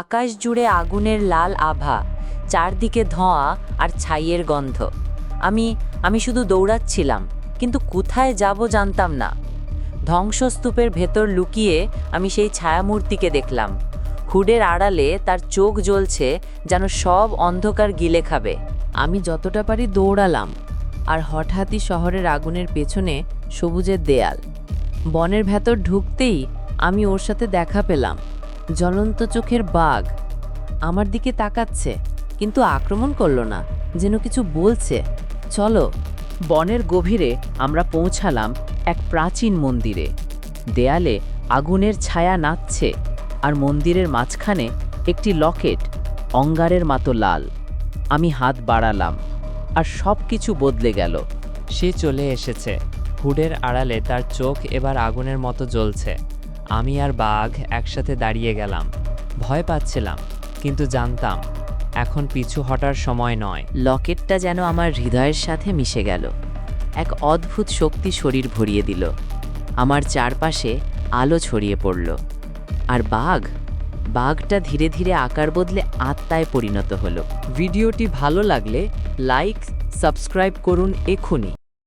আকাশ জুড়ে আগুনের লাল আভা, চারদিকে ধোঁয়া আর ছাইয়ের গন্ধ। আমি আমি শুধু দৌড়াচ্ছিলাম, কিন্তু কোথায় যাব জানতাম না। ধ্বংসস্তূপের ভেতর লুকিয়ে আমি সেই ছায়ামূর্তিকে দেখলাম। হুডের আড়ালে তার চোখ জ্বলছে যেন সব অন্ধকার গিলে খাবে। আমি যতটা পারি দৌড়ালাম, আর হঠাৎই শহরের আগুনের পেছনে সবুজের দেয়াল। বনের ভেতর ঢুকতেই আমি ওর সাথে দেখা পেলাম। জ্বলন্ত চোখের বাঘ আমার দিকে তাকাচ্ছে, কিন্তু আক্রমণ করল না, যেন কিছু বলছে। চলো। বনের গভীরে আমরা পৌঁছালাম এক প্রাচীন মন্দিরে। দেয়ালে আগুনের ছায়া নাচছে আর মন্দিরের মাঝখানে একটি লকেট অঙ্গারের মতো লাল। আমি হাত বাড়ালাম আর সব কিছু বদলে গেল। সে চলে এসেছে। হুডের আড়ালে তার চোখ এবার আগুনের মতো জ্বলছে। আমি আর বাঘ একসাথে দাঁড়িয়ে গেলাম। ভয় পাচ্ছিলাম, কিন্তু জানতাম, এখন পিছু হটার সময় নয়। লকেটটা যেন আমার হৃদয়ের সাথে মিশে গেল। এক অদ্ভুত শক্তি শরীর ভরিয়ে দিল। আমার চারপাশে আলো ছড়িয়ে পড়ল। আর বাঘ? বাঘটা ধীরে ধীরে আকার বদলে আত্মায় পরিণত হলো। ভিডিওটি ভালো লাগলে লাইক, সাবস্ক্রাইব করুন এখনই